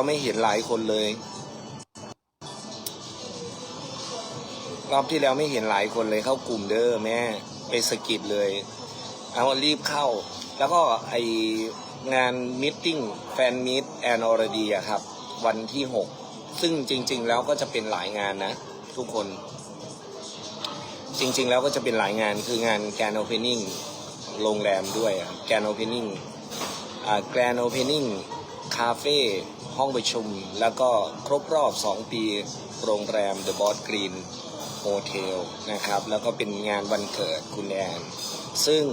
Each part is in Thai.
แล้วไม่เห็นหลายคนเลย รอบที่แล้วไม่เห็นหลายคนเลยเข้ากลุ่มเด้อแม่ ไปสกิดเลย เอารีบเข้า แล้วก็ไองานมิทติ้งแฟนมิตแอนอร์ดีอะครับ วันที่6ซึ่งจริง ๆ แล้วก็จะเป็นหลายงานนะ ทุกคน จริง ๆ แล้วก็จะเป็นหลายงานคืองานแกนโอเพนนิ่งโรงแรมด้วยแกนโอเพนนิ่งแกรนโอเพนนิ่งคาเฟ่ ห้องประชุม แล้วก็ครบรอบ 2 ปีโรงแรม The Boss Green โฮเทลนะครับ แล้วก็เป็นงานวันเกิดคุณแอนซึ่ง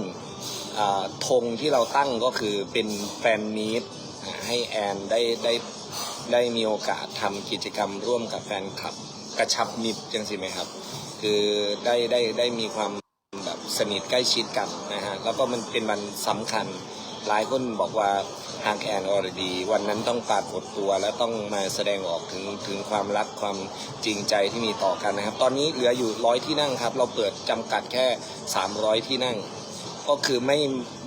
ธงที่เราตั้งก็คือเป็นแฟนมีตให้แอนได้ได้ได้มีโอกาสทำกิจกรรมร่วมกับแฟนคลับ กระชับมิตรจังสิไหมครับ คือได้ได้ได้มีความแบบสนิทใกล้ชิดกันนะฮะแล้วก็มันเป็นวันสำคัญ หลายคนบอกว่าทางแอนออรดีวันนั้นต้องปรากฏตัวและต้องมาแสดงออกถึงถึงความรักความจริงใจที่มีต่อกันนะครับ ตอนนี้เหลืออยู่ร้อยที่นั่งครับ เราเปิดจำกัดแค่ 300 ที่นั่ง ก็คือไม่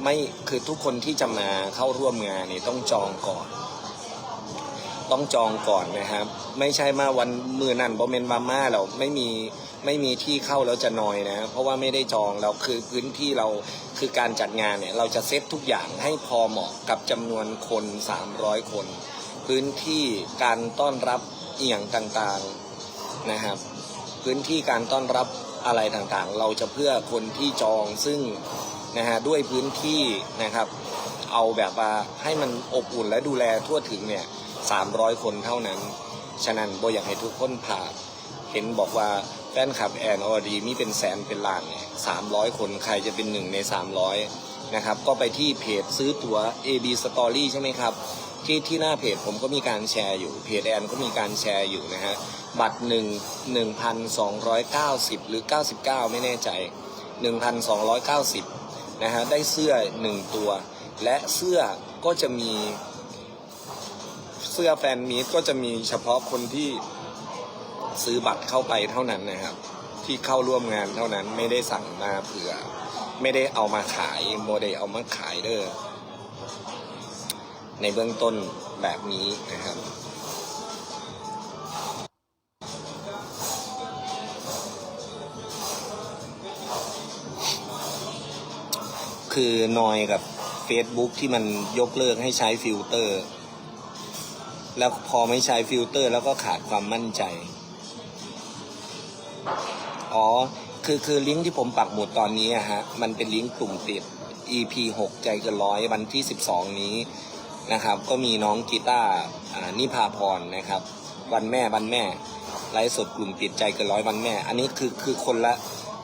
ไม่คือทุกคนที่จะมาเข้าร่วมงานนี่ต้องจองก่อนต้องจองก่อนนะครับ ไม่ใช่มาวันมือนั่นบอมเมนบาม่าเราไม่มี ไม่มีที่เข้าแล้วจะนอยนะ เพราะว่าไม่ได้จองเราคือพื้นที่เราคือการจัดงานเนี่ยเราจะเซตทุกอย่างให้พอเหมาะกับจำนวนคน 300 คน พื้นที่การต้อนรับเอียงต่างๆนะครับ พื้นที่การต้อนรับอะไรต่างๆ เราจะเพื่อคนที่จองซึ่งนะฮะด้วยพื้นที่นะครับ เอาแบบว่าให้มันอบอุ่นและดูแลทั่วถึงเนี่ย300 คนเท่านั้น ฉะนั้นโบอยากให้ทุกคนผ่าน เห็นบอกว่าแฟนคลับแอนออดีมีเป็นแสนเป็นล้านเนี่ย300คนใครจะเป็นหนึ่งใน300นะครับ ก็ไปที่เพจซื้อตั๋ว AB Story ใช่ไหมครับ ที่ที่หน้าเพจผมก็มีการแชร์อยู่เพจแอนก็มีการแชร์อยู่นะฮะบัตรหนึ่งหนึ่งพันสองร้อยเก้าสิบหรือเก้าสิบเก้าไม่แน่ใจหนึ่งพันสองร้อยเก้าสิบนะฮะได้เสื้อหนึ่งตัว และเสื้อก็จะมีเสื้อแฟนมีตก็จะมีเฉพาะคนที่ ซื้อบัตรเข้าไปเท่านั้นนะครับ ที่เข้าร่วมงานเท่านั้นไม่ได้สั่งมาเผื่อ ไม่ได้เอามาขายโมเดลเอามาขายเด้อในเบื้องต้นแบบนี้นะครับคือนอยกับ Facebook ที่มันยกเลิกให้ใช้ฟิลเตอร์ แล้วพอไม่ใช้ฟิลเตอร์ แล้วก็ขาดความมั่นใจ อ๋อ คือคือลิงก์ที่ผมปักหมุดตอนนี้อะฮะ มันเป็นลิงก์กลุ่มปิด EP 6 ใจเกินร้อยวันที่ 12 นี้นะครับ ก็มีน้องกีตาร์อ่านิพาพรนะครับ วันแม่วันแม่ไลฟ์สดกลุ่มปิดใจเกินร้อยวันแม่ อันนี้คือคือคนละ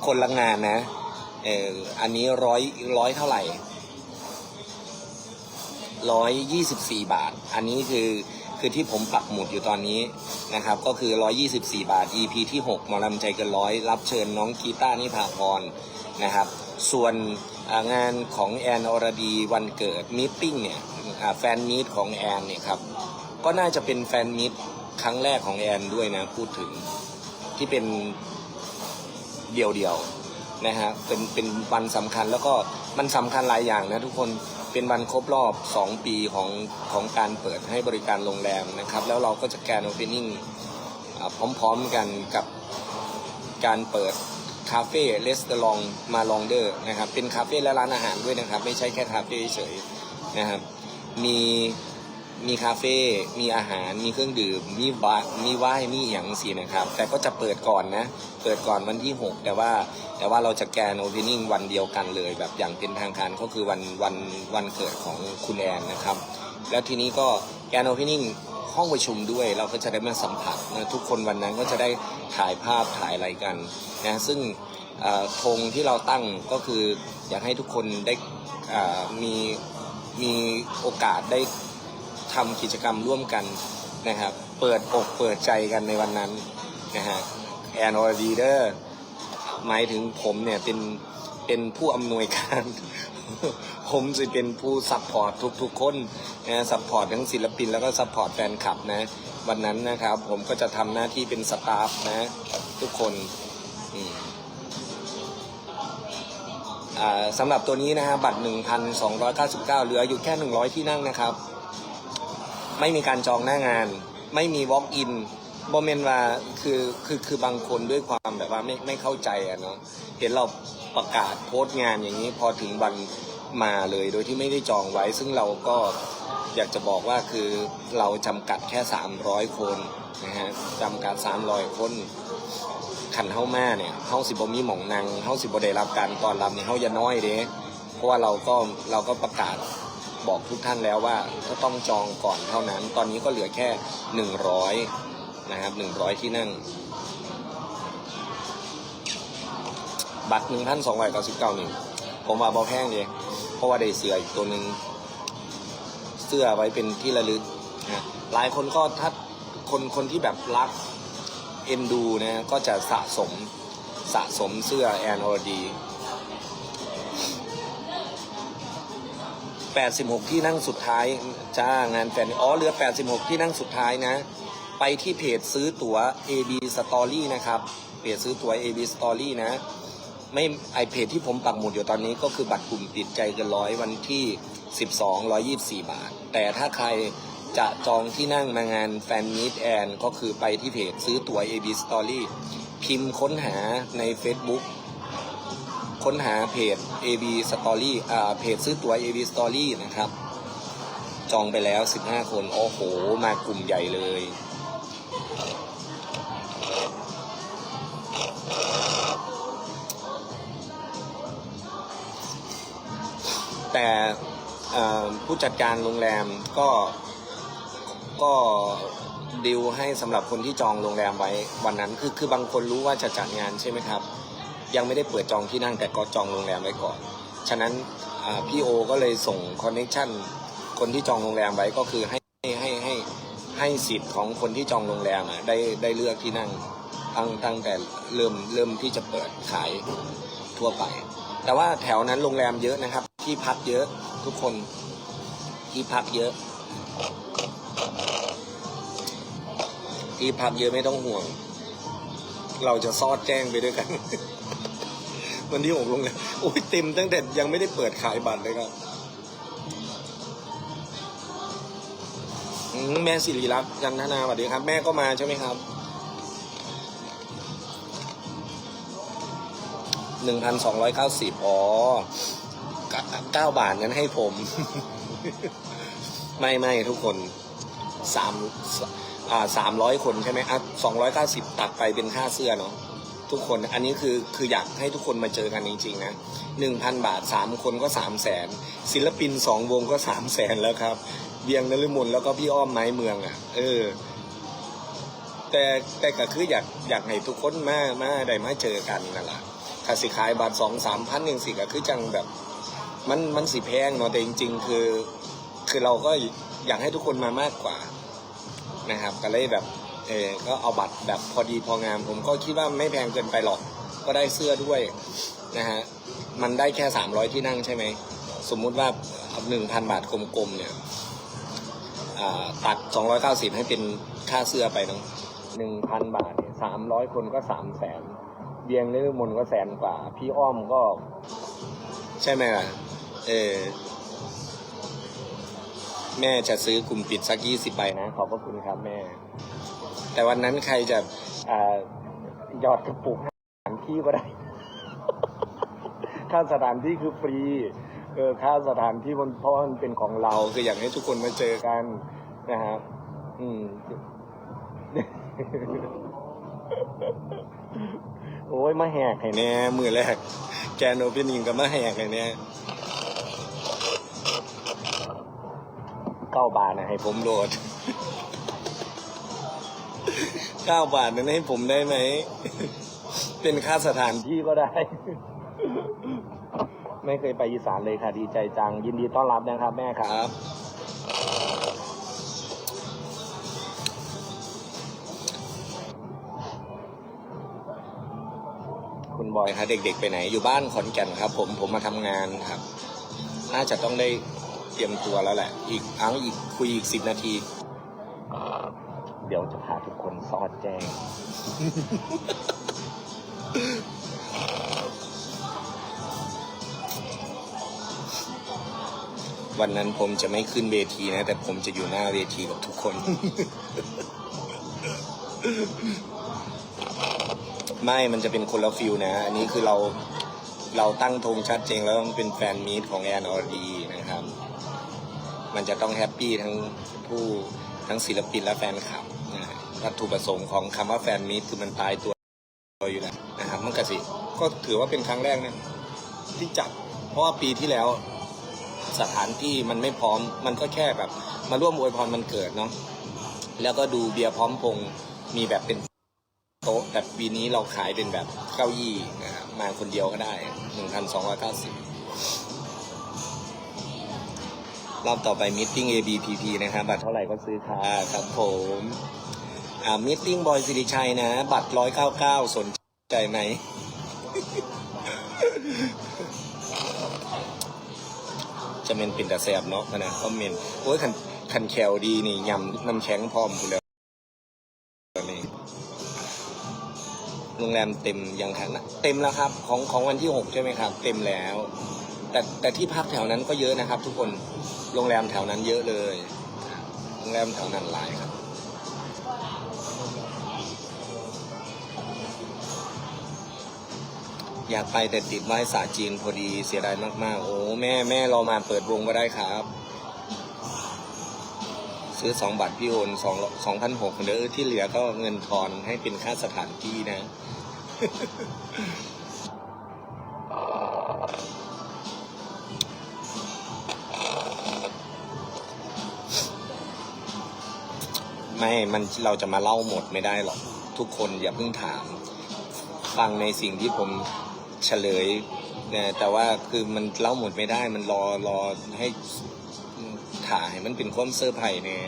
คนละงานนะ เอออันนี้ร้อยร้อยเท่าไหร่ร้อยยี่สิบสี่บาท อันนี้คือ คือที่ผมปักหมุดอยู่ตอนนี้นะครับ ก็คือร้อยยี่สิบาท EP ที่หกหมอลำใจเกันร้อย รับเชิญน้องกีตาร์นิพาพรนะครับ ส่วนงานของแอนอรดีวันเกิดมิทติ้งเนี่ยแฟนมีตของแอนเนี่ยครับ ก็น่าจะเป็นแฟนมิตครั้งแรกของแอนด้วยนะ พูดถึงที่เป็นเดี่ยวๆนะฮะเป็นเป็นวันสำคัญแล้วก็มันสำคัญหลายอย่างนะทุกคน เป็นวันครบรอบ 2 ปีของของการเปิดให้บริการโรงแรมนะครับ แล้วเราก็จะแกนโอเพนนิ่งพร้อมๆกันกับการเปิดคาเฟ่เลสเตอรองมาลองเดอร์นะครับ เป็นคาเฟ่และร้านอาหารด้วยนะครับ ไม่ใช่แค่คาเฟ่เฉยนะครับ มี มีคาเฟ่ มีอาหาร มีเครื่องดื่ม มีบามีไหวน์มีอย่างสีนะครับ แต่ก็จะเปิดก่อนนะ เปิดก่อนวันที่ 6 แต่ว่าแต่ว่าเราจะแกนโอเพนนิ่งวันเดียวกันเลยแบบอย่างเป็นทางการก็คือวันวันวันเกิดของคุณแอนนะครับ แล้วทีนี้ก็แกนโอเพนนิ่งห้องประชุมด้วย เราก็จะได้มาสัมผัสนะทุกคนวันนั้นก็จะได้ถ่ายภาพถ่ายอะไรกันนะซึ่งธงที่เราตั้งก็คืออยากให้ทุกคนได้มีมีโอกาสได้ ทำกิจกรรมร่วมกันนะครับ เปิดอกเปิดใจกันในวันนั้นนะฮะแอนออร์ดีเดอร์หมายถึงผมเนี่ยเป็นเป็นผู้อำนวยการ ผมจะเป็นผู้ซัพพอร์ตทุกๆคนนะซัพพอร์ตทั้งศิลปินแล้วก็ซัพพอร์ตแฟนคลับนะ วันนั้นนะครับ ผมก็จะทำหน้าที่เป็นสตาฟนะ ทุกคนอืมอ่าสำหรับตัวนี้นะฮะบัตร 1,299 เหลืออยู่แค่ 100 ที่นั่งนะครับ ไม่มีการจองหน้างาน ไม่มี walk in บอมเมนว่าคือคือคือบางคนด้วยความแบบว่าไม่ไม่เข้าใจอะเนาะเห็นเราประกาศโพสต์งานอย่างนี้พอถึงวันมาเลยโดยที่ไม่ได้จองไว้ ซึ่งเราก็อยากจะบอกว่าคือเราจำกัดแค่ 300 คนนะฮะจำกัด 300 คนขันเข้ามาเนี่ยเฮาสิบมีหม่องนังเฮาสิบได้รับการต้อนรับเนี่ยเฮาอย่าน้อยเด้เพราะว่าเราก็เราก็ประกาศ บอกทุกท่านแล้วว่าก็ต้องจองก่อนเท่านั้น ตอนนี้ก็เหลือแค่หนึ่งร้อยนะครับหนึ่งร้อยที่นั่ง บัตรหนึ่งพันสองร้อยเก้าสิบเก้านี่ผมว่าบอแพงเลยเพราะว่าได้เสืออีกตัวหนึ่งเสื้อไว้เป็นที่ระลึกนะหลายคนก็ถ้าคนคนที่แบบรักเอ็นดูนะก็จะสะสมสะสมเสื้อแอนอรดี 86 ที่นั่งสุดท้ายจ้างานแฟนอ๋อเหลือ 86 ที่นั่งสุดท้ายนะ ไปที่เพจซื้อตั๋ว AB Story นะครับเพจซื้อตั๋ว AB Story นะ ไม่ไอเพจที่ผมปักหมุดอยู่ตอนนี้ก็คือบัตรกลุ่มติดใจกันร้อยวันที่ 12 124 บาท แต่ถ้าใครจะจองที่นั่งมางานแฟนมิตแอนก็คือไปที่เพจซื้อตั๋ว AB Story พิมพ์ค้นหาใน Facebook ค้นหาเพจ AB Story อ่าเพจซื้อตั๋ว AB Story นะครับ จองไปแล้ว 15 คน โอ้โห มากลุ่มใหญ่เลย แต่ผู้จัดการโรงแรมก็ก็ดิวให้สำหรับคนที่จองโรงแรมไว้วันนั้นคือคือบางคนรู้ว่าจะจัดงานใช่ไหมครับ ยังไม่ได้เปิดจองที่นั่งแต่ก็จองโรงแรมไว้ก่อน ฉะนั้นพี่โอก็เลยส่งคอนเน c ชันคนที่จองโรงแรมไว้ก็คือให้ให้ให้ให้สิทธิ์ของคนที่จองโรงแรมอะได้ได้เลือกที่นั่งตั้งตั้งแต่เริ่มเริ่มที่จะเปิดขายทั่วไป แต่ว่าแถวนั้นโรงแรมเยอะนะครับ ที่พักเยอะทุกคนที่พักเยอะ ที่พักเยอะไม่ต้องห่วง เราจะซอดแจ้งไปด้วยกัน วันที่ผมลงเลยโอ้ยเต็มตั้งแต่ยังไม่ได้เปิดขายบัตรเลยครับแม่สิริรักษ์ยันธนาสวัสดีครับ แม่ก็มาใช่ไหมครับหนึ่งพันสองร้อยเก้าสิบอ๋อเก้าบาทนั้นให้ผม ไม่ไม่ทุกคนสามอ่าสามร้อยคนใช่ไหมอะสองร้อยเก้าสิบตัดไปเป็นค่าเสื้อเนาะ ทุกคนอันนี้คือคืออยากให้ทุกคนมาเจอกันจริงๆนะหนึ่งพันบาทสามคนก็สามแสนศิลปินสองวงก็สามแสนแล้วครับเบียงนฤมลแล้วก็พี่อ้อมไม้เมืองอะ เออ แต่แต่ก็คืออยากอยากให้ทุกคนมามาได้มาเจอกันนั่นแหละถ้าสิขายบาทสองสามพันหนึ่งสิก็คือจังแบบ มันมันสิแพงเนาะแต่จริง ๆ คือ คือเราก็อยากให้ทุกคนมามากกว่านะครับ ก็เลยแบบ เออก็เอาบัตรแบบพอดีพองาม ผมก็คิดว่าไม่แพงเกินไปหรอก ก็ได้เสื้อด้วยนะฮะ มันได้แค่สามร้อยที่นั่งใช่ไหม สมมุติว่าหนึ่งพันบาทกลมๆเนี่ยตัดสองร้อยเก้าสิบให้เป็นค่าเสื้อไปเนาะหนึ่งพันบาทเนี่ยสามร้อยคนก็สามแสนเบียงนิรมนก็แสนกว่า พี่อ้อมก็ ใช่ไหมล่ะ เออแม่จะซื้อกลุ่มปิดสักยี่สิบใบนะ ขอบพระคุณครับแม่ แต่วันนั้นใครจะอ่าหยอดกระปุกสถานที่ก็ได้ ค่าสถานที่คือฟรีเออค่าสถานที่มันเพราะมันเป็นของเราคืออยากให้ทุกคนมาเจอกันนะครับอืมโอ้ยมาแหกให้แน่มือแรกแกนโอเปนิงกับมาแหกให้แน่เก้าบาทนะให้ผมโหลด เก้าบาทนั้นให้ผมได้ไหม เป็นค่าสถานที่ก็ได้ ไม่เคยไปอีสานเลยค่ะ ดีใจจัง ยินดีต้อนรับนะครับ แม่ครับ คุณบอยครับเด็กๆไปไหน อยู่บ้านขอนแก่นครับ ผมผมมาทำงานครับ น่าจะต้องได้เตรียมตัวแล้วแหละ อีกอังอีกคุยอีกสิบนาที เดี๋ยวจะพาทุกคนซอดแจ้ง วันนั้นผมจะไม่ขึ้นเวทีนะ แต่ผมจะอยู่หน้าเวทีกับทุกคน ไม่มันจะเป็นคนละฟิลนะ อันนี้คือเราเราตั้งธงชัดเจนแล้วมันเป็นแฟนมีตของแอนอรดีนะครับ มันจะต้องแฮปปี้ทั้งผู้ ทั้งศิลปินและแฟนคลับนะวัตถุประสงค์ของคำว่าแฟนมีตคือมันตายตัวอยู่แล้วนะครับมันกสิก็ถือว่าเป็นครั้งแรกนะที่จัดเพราะว่าปีที่แล้วสถานที่มันไม่พร้อมมันก็แค่แบบ มาร่วมอวยพรมันเกิดเนาะแล้วก็ดูเบียร์พร้อมพงมีแบบเป็นโต๊ะแต่ปีนี้เราขายเป็นแบบเก้าอี้นะครับมาคนเดียวก็ได้หนึ่งพันสองร้อยเก้าสิบ รอบต่อไปมิ g ABPP นะครับ บัตรเท่าไหร่ก็ซื้อค่ะครับผมอ่ามิ g บอยสิริชัยนะ บัตรร้อยเก้าเก้าสนใจไหม จะเป็นปิ่นตาแซบเนาะนะคอมเมนต์โอ้ยคันคันแคลดีนี่ยำน้ำแข็งพร้อมกูแล้วนี่โรงแรมเต็มยังคะนะเต็มแล้วครับ ของของวันที่หกใช่ไหมครับ เต็มแล้ว แต่แต่ที่พักแถวนั้นก็เยอะนะครับ ทุกคนโรงแรมแถวนั้นเยอะเลยโรงแรมแถวนั้นหลายครับอยากไปแต่ติดไหว้สาจีนพอดีเสียดายมาก ๆ โอ้แม่แม่เรามาเปิดวงก็ได้ครับ ซื้อสองบาทพี่โอนสองสองพันหกเด้อที่เหลือก็เงินทอนให้เป็นค่าสถานที่นะ ไม่มันเราจะมาเล่าหมดไม่ได้หรอก ทุกคนอย่าเพิ่งถาม ฟังในสิ่งที่ผมเฉลยเนี่ยแต่ว่าคือมันเล่าหมดไม่ได้ มันรอรอให้ถ่ายมันเป็นความเซอร์ไพรส์เนี่ย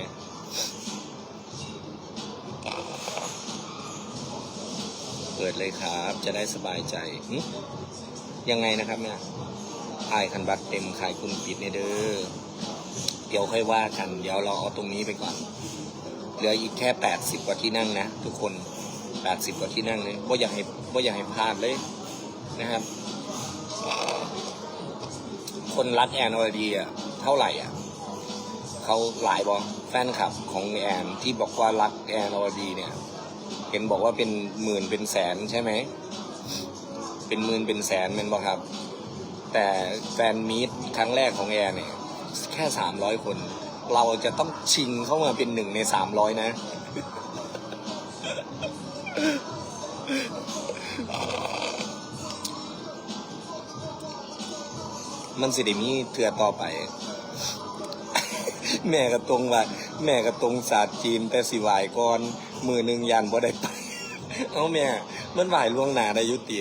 เปิดเลยครับ จะได้สบายใจยังไงนะครับเนี่ยขายคันบัตรเต็มขายคุณปิดในเด้อเดี๋ยวค่อยว่ากัน เดี๋ยวเราเอาตรงนี้ไปก่อน เหลืออีกแค่แปดสิบกว่าที่นั่งนะ ทุกคนแปดสิบกว่าที่นั่งเลยว่าอยากให้ว่าอยากให้พลาดเลยนะครับ คนรักแอนอรดีอะเท่าไหร่อะเขาหลายบอแฟนคลับของแอนที่บอกว่ารักแอนอรดีเนี่ย เห็นบอกว่าเป็นหมื่นเป็นแสนใช่ไหมเป็นหมื่นเป็นแสนเป็นบอกครับ แต่แฟนมีตครั้งแรกของแอนเนี่ยแค่สามร้อยคน เราจะต้องชิงเข้ามาเป็นหนึ่งในสามร้อยนะ มันสิได้มีเถื่อต่อไป แม่ก็ตรงว่าแม่ก็ตรงศาสตร์จีนแต่สิไหวก่อน มือหนึ่งยันบ่ได้ไป เอาแม่ มันไหวล่วงหน้าได้ยุติ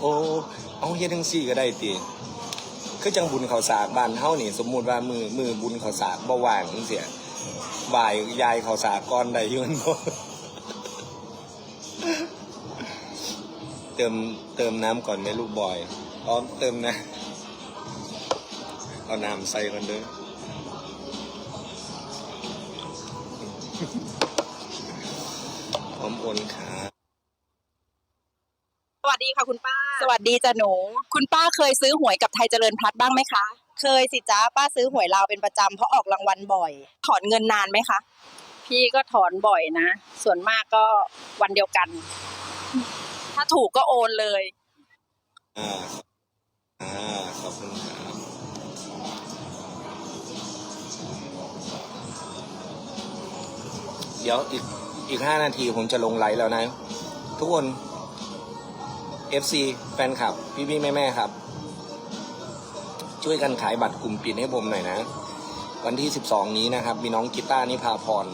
โอ้ เอาเฮ็ดทั้งสี่ก็ได้ติ คือจังบุญเขาวสากบ้านเฮานี่ สมมุติว่ามือมือบุญเขาวสากบ่ว่างจังเสียบ่ายยายเขาวสากก่อนได้อยืนบ่เติมเติมน้ำก่อนไหมลูกบอยพร้อมเติมนะเอาน้ำใส่ก่อนเด้อพร้อมโอนขา สวัสดีค่ะคุณป้า สวัสดีจ้ะหนู คุณป้าเคยซื้อหวยกับไทยเจริญพลัดบ้างไหมคะ เคยสิจ้าป้าซื้อหวยลาวเป็นประจำเพราะออกรางวัลบ่อย ถอนเงินนานไหมคะ พี่ก็ถอนบ่อยนะ ส่วนมากก็วันเดียวกัน ถ้าถูกก็โอนเลย อ่า อ่า ขอบคุณครับเดี๋ยวอีกอีกห้านาทีผมจะลงไลฟ์แล้วนะ ทุกคน FC แฟนคลับ พี่พี่แม่แม่ครับ ช่วยกันขายบัตรกลุ่มปิดให้ผมหน่อยนะ วันที่ 12 นี้นะครับ มีน้องกีตาร์นิพาพร